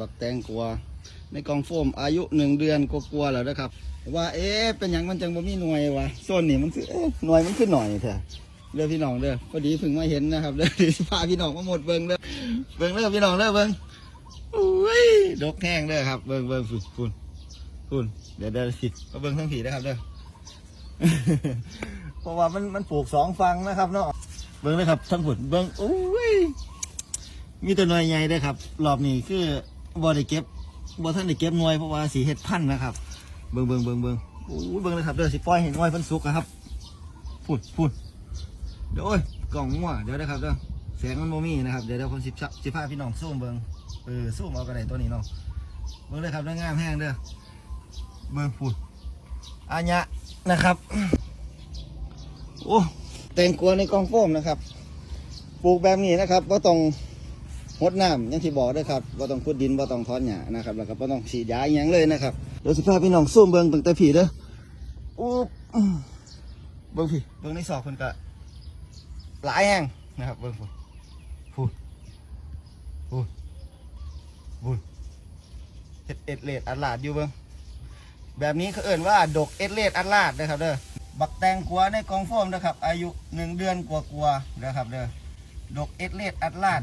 บักแตงกัว ในกองโฟมอายุหนึ่งเดือนกลัวๆแล้วนะครับ ว่าเอ๊ะเป็นยังมันจังบ่มีหน่วยวะโซนนี่มันคือเอ๊ะหน่วยมันคือหน่อยแท้เด้อพี่น้องเด้อพอดีเพิ่งมาเห็นนะครับเด้อดีพาพี่น้องมาหมดเบิ่งเด้อเบิ่งเด้อพี่น้องเด้อเบิ่งอุ้ยดกแห้งเด้อครับเบิ่งเบิ่งฝุ่นฝุ่นฝุ่นเดี๋ยวเดี๋ยวสิมาเบิ่งทั้งผีนะครับเด้อเพราะว่ามันมันปลูกสองฟังนะครับเนาะเบิ่งเลยครับทั้งฝุ่นเบิ่งอุ้ยมีแตัวหน่วยใหญ่ด้วยครับ รอบนี้คือ บอได้เก็บบอท่านได้เก็บหน่วยเพราะว่าสีเห็ดพันธุ์นะครับ เบิ่งเบิ่งเบิ่งเบิ่งโอ้ยเบิ่งเลยครับเดี๋ยวสิปล่อยเห็นหน่วยเพันสุกอะครับพูดพูดเดี๋ยวโอ้ยกล่องมั่วเดี๋ยวนะครับเดี๋ยวแสงมันโมมี่นะครับเดี๋ยวเดี๋ยวคนสิบสิบห้าพี่น้องซูมเบิ่งเออซูมเอากระไดตัวนี้เนาะเบิ่งเลยครับเรื่องงามแห้งเด้อเบิ่งพูดอัญญะนะครับโอ้แตงกลัวในกล่องโฟมนะครับ ปลูกแบบนี้นะครับว่าต้อง หดน้ำย่างที่บอกด้วยครับว่าต้องพุดดินว่าต้องทอนหญ้านะครับแล้วก็ว่าต้องฉีดยาอหย่างเลยนะครับเดี๋ยวสิพาพี่น้องซูมเบิงตั้งแต่ผีเด้ออู้เบิงพี่เบิงในศอกเพิ่นก็หลายแห้งนะครับเบิงพูดพูดพูดพูเอ็ดเอ็ดเลดอัดลาดอยู่เบิงแบบนี้เขาเอ่นว่าดกเอ็ดเลดอัดลาดนะครับเด้อบักแตงกัวในกองโฟมนะครับ อายุหนึ่งเดือนกว่าๆนะครับเด้อดกเอ็ดเลดอัดลาด